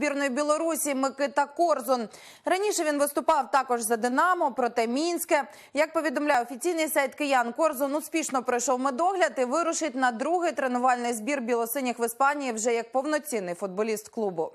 збірної Білорусі Микита Корзун. Раніше він виступав також за Динамо, проте Мінське. Як повідомляє офіційний сайт киян, Корзун успішно пройшов медогляд і вирушить на другий тренувальний збір білосиніх в Іспанії вже як повноцінний футболіст клубу.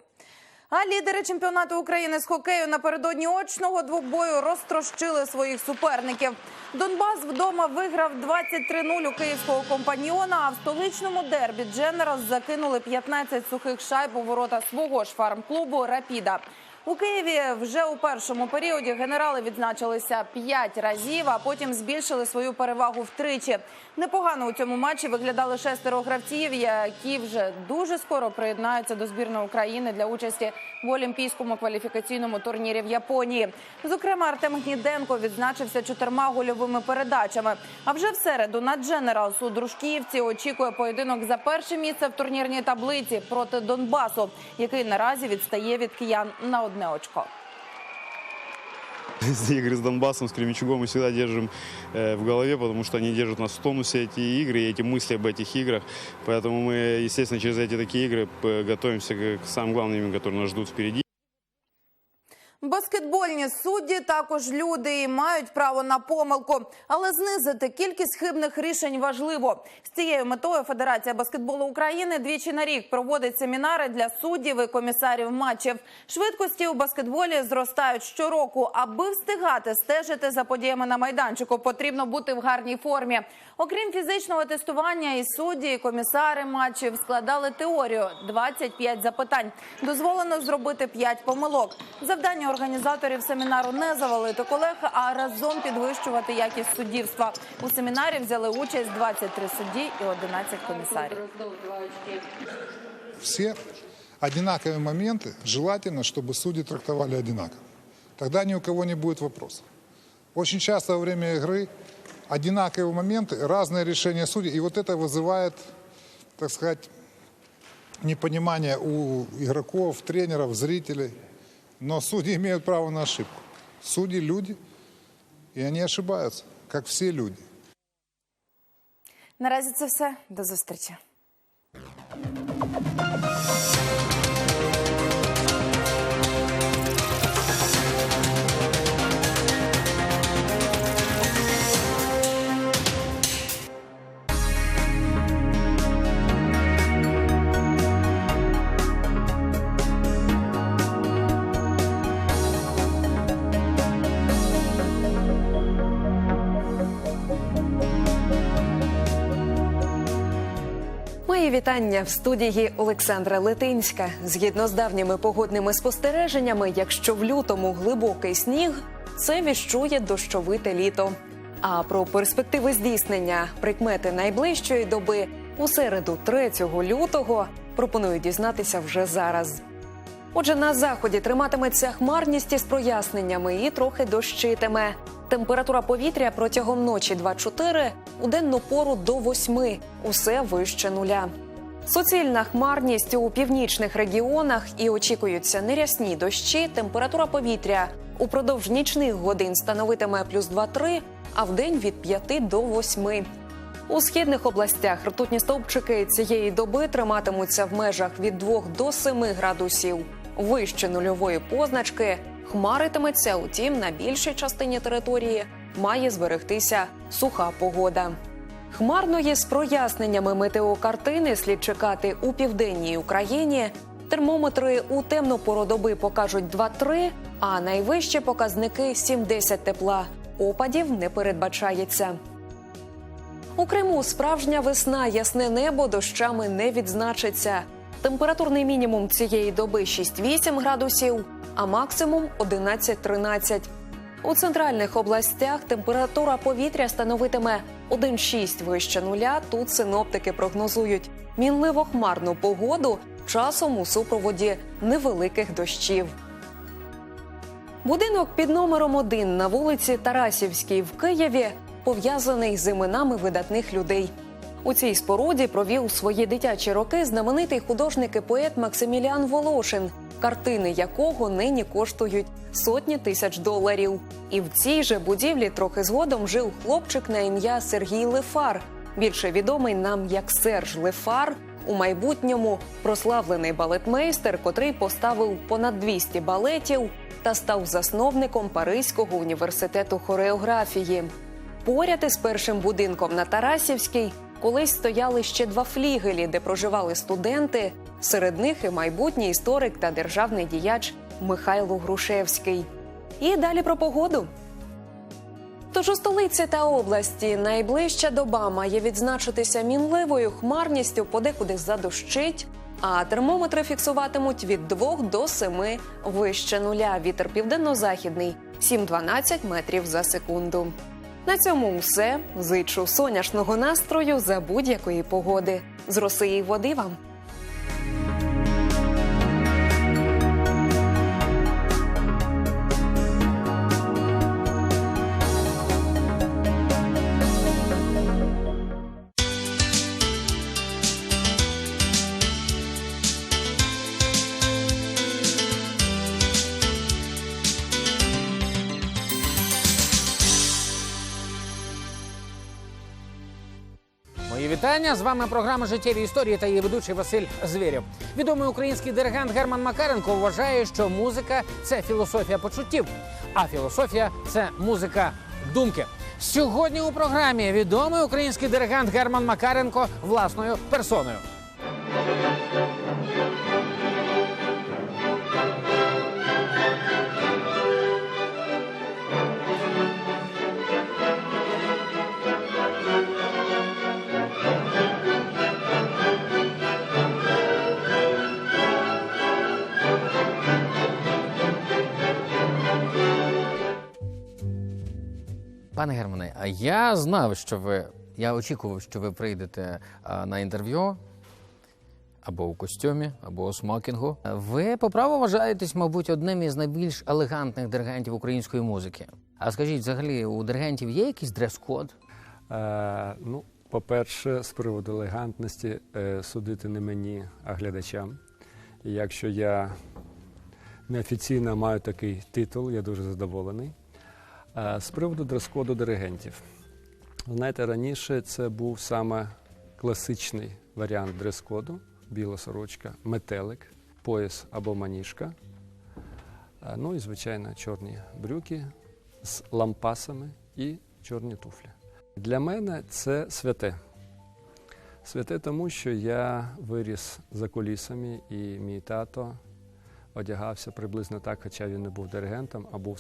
А лідери чемпіонату України з хокею напередодні очного двобою розтрощили своїх суперників. Донбас вдома виграв 23-0 у київського компаньйона. А в столичному дербі Дженерал закинули 15 сухих шайб у ворота свого ж фармклубу Рапіда. У Києві вже у першому періоді генерали відзначилися п'ять разів, а потім збільшили свою перевагу втричі. Непогано у цьому матчі виглядали шестеро гравців, які вже дуже скоро приєднаються до збірної України для участі в олімпійському кваліфікаційному турнірі в Японії. Зокрема, Артем Гніденко відзначився чотирма гольовими передачами. А вже в середу на Дженералс у Дружківці очікує поєдинок за перше місце в турнірній таблиці проти Донбасу, який наразі відстає від киян на одне очко. Игры с Донбассом, с Кременчугом мы всегда держим э, в голове, потому что они держат нас в тонусе, эти игры, и эти мысли об этих играх. Поэтому мы, естественно, через эти такие игры п- готовимся к, самым главным, которые нас ждут впереди. Баскетбольні судді також люди і мають право на помилку, але знизити кількість хибних рішень важливо. З цією метою Федерація баскетболу України двічі на рік проводить семінари для суддів і комісарів матчів. Швидкості у баскетболі зростають щороку. Аби встигати стежити за подіями на майданчику, потрібно бути в гарній формі. Окрім фізичного тестування, і судді, і комісари матчів складали теорію 25 запитань. Дозволено зробити 5 помилок. Завдання організаторів семінару не завалити колег, а разом підвищувати якість суддівства. У семінарі взяли участь 23 судді і 11 комісарів. все одинаковые моменты, желательно, чтобы судьи трактовали одинаково. Тогда ни у кого не будет вопросов. Очень часто во время игры одинаковые моменты, разные решения судей, и вот это вызывает, так сказать, непонимание у игроков, тренеров, зрителей. Но судьи имеют право на ошибку. Судьи – люди, и они ошибаются, как все люди. Наразі це все. До зустрічі. Мої вітання в студії Олександра Летинська. Згідно з давніми погодними спостереженнями, якщо в лютому глибокий сніг, це віщує дощовите літо. А про перспективи здійснення прикмети найближчої доби у середу 3 лютого пропоную дізнатися вже зараз. Отже, на заході триматиметься хмарність із проясненнями і трохи дощитиме. Температура повітря протягом ночі 2-4, у денну пору до 8, усе вище нуля. Суцільна хмарність у північних регіонах і очікуються нерясні дощі. Температура повітря упродовж нічних годин становитиме плюс 2-3, а вдень від 5 до 8. У східних областях ртутні стовпчики цієї доби триматимуться в межах від 2 до 7 градусів. Вище нульової позначки хмаритиметься, утім, на більшій частині території має зберегтися суха погода. Хмарної з проясненнями метеокартини слід чекати у південній Україні. Термометри у темну пору доби покажуть 2-3, а найвищі показники 7-10 тепла. Опадів не передбачається. У Криму справжня весна, ясне небо дощами не відзначиться. Температурний мінімум цієї доби 6-8 градусів, а максимум 11-13. У центральних областях температура повітря становитиме 1,6 вище нуля. Тут синоптики прогнозують мінливо хмарну погоду часом у супроводі невеликих дощів. Будинок під номером 1 на вулиці Тарасівській в Києві пов'язаний з іменами видатних людей. У цій споруді провів свої дитячі роки знаменитий художник і поет Максиміліан Волошин, картини якого нині коштують сотні тисяч доларів. І в цій же будівлі трохи згодом жив хлопчик на ім'я Сергій Лефар, більше відомий нам як Серж Лефар, у майбутньому прославлений балетмейстер, котрий поставив понад 200 балетів та став засновником Паризького університету хореографії. Поряд із першим будинком на Тарасівській колись стояли ще два флігелі, де проживали студенти. Серед них і майбутній історик та державний діяч Михайло Грушевський. І далі про погоду. Тож у столиці та області найближча доба має відзначитися мінливою хмарністю, подекуди задощить, а термометри фіксуватимуть від 2 до 7 вище нуля. Вітер південно-західний 7-12 метрів за секунду. На цьому все. Зичу сонячного настрою за будь-якої погоди. З роси і води вам. Мої вітання. З вами програма Життєві історії та її ведучий Василь Звірєв. Відомий український диригент Герман Макаренко вважає, що музика це філософія почуттів, а філософія це музика думки. Сьогодні у програмі відомий український диригент Герман Макаренко власною персоною. Пане Германе, а я знав, що ви. Я очікував, що ви прийдете на інтерв'ю або у костюмі, або у смокінгу. Ви по праву вважаєтесь, мабуть, одним із найбільш елегантних диригентів української музики. А скажіть, взагалі, у диригентів є якийсь дрес-код? Е, ну, по-перше, з приводу елегантності е, судити не мені, а глядачам. Якщо я неофіційно маю такий титул, я дуже задоволений. Е, з приводу дрес-коду диригентів. Знаєте, раніше це був саме класичний варіант дрес-коду: біла сорочка, метелик, пояс або маніжка. Е, ну і, звичайно, чорні брюки з лампасами і чорні туфлі. Для мене це святе. Святе тому, що я виріс за кулісами, і мій тато одягався приблизно так, хоча він не був диригентом, а був